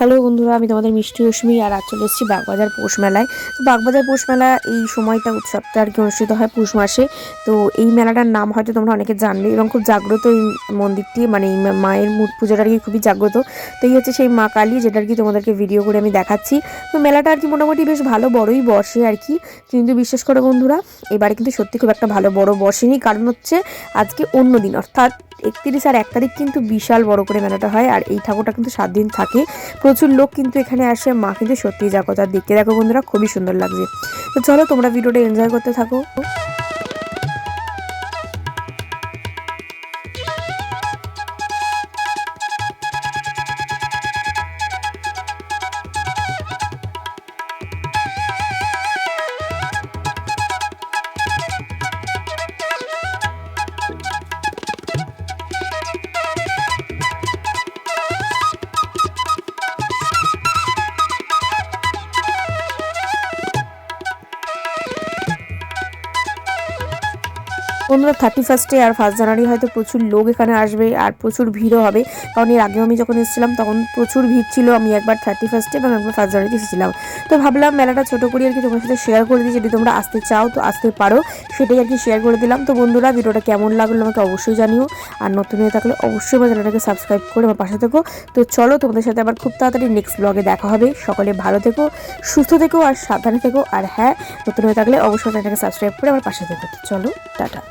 Hello বন্ধুরা, আমি তোমাদের মিষ্টি রশ্মি আর আজ চলে এসেছি বাগবাজার পৌষ মেলায়। তো বাগবাজার পৌষ মেলা এই সময়টা উৎসবটা আর কি অনুষ্ঠিত হয় পৌষ মাসে। তো এই মেলাটার নাম হয়তো তোমরা অনেকে জানবে এবং খুব জাগ্রত এই মন্দিরটি মানে এই মায়ের মূর্তি পুজোটা আর কি খুবই জাগ্রত। তো এই হচ্ছে সেই মা কালী যেটা আর কি তোমাদেরকে ভিডিও করে আমি দেখাচ্ছি। তো মেলাটা আর কি মোটামুটি বেশ ভালো বড়ই বসে আর কি কিন্তু বিশ্বাস করো বন্ধুরা, এবারে কিন্তু সত্যি খুব একটা ভালো বড় বসেনি। কারণ হচ্ছে আজকে অন্য দিন, অর্থাৎ একত্রিশ আর এক তারিখ কিন্তু বিশাল বড় করে মেলাটা হয়। আর এই ঠাকুরটা কিন্তু সাত দিন থাকে। প্রচুর লোক কিন্তু এখানে আসে। মা কিন্তু সত্যি যা কথা দেখতে দেখো বন্ধুরা, খুবই সুন্দর লাগছে। তো চলো তোমরা ভিডিওটা এনজয় করতে থাকো। বন্ধুরা থার্টি ফার্স্টে আর ফার্স্ট জানুয়ারি হয়তো প্রচুর লোক এখানে আসবে আর প্রচুর ভিড়ও হবে। কারণ এর আগেও আমি যখন এসেছিলাম, তখন প্রচুর ভিড় ছিল। আমি একবার থার্টি ফার্স্টে এবং একবার ফার্স্ট জানুয়ারিতে এসেছিলাম। তো ভাবলাম মেলাটা ছোটো করে আর কি তোমার সাথে শেয়ার করে দিই। যদি তোমরা আসতে চাও, তো আসতে পারো। সেটাই আর কি শেয়ার করে দিলাম। তো বন্ধুরা, ভিডিওটা কেমন লাগল আমাকে অবশ্যই জানিও। আর নতুন হয়ে থাকলে অবশ্যই আমার চ্যানেলটাকে সাবস্ক্রাইব করে আমার পাশে থেকো। তো চলো, তোমাদের সাথে আবার খুব তাড়াতাড়ি নেক্সট ব্লগে দেখা হবে। সকলে ভালো থেকো, সুস্থ থেকো আর সাবধানে থেকো। আর হ্যাঁ নতুন হয়ে থাকলে অবশ্যই চ্যানেলটাকে সাবস্ক্রাইব করে আমার পাশে থেকো। চলো, টাটা।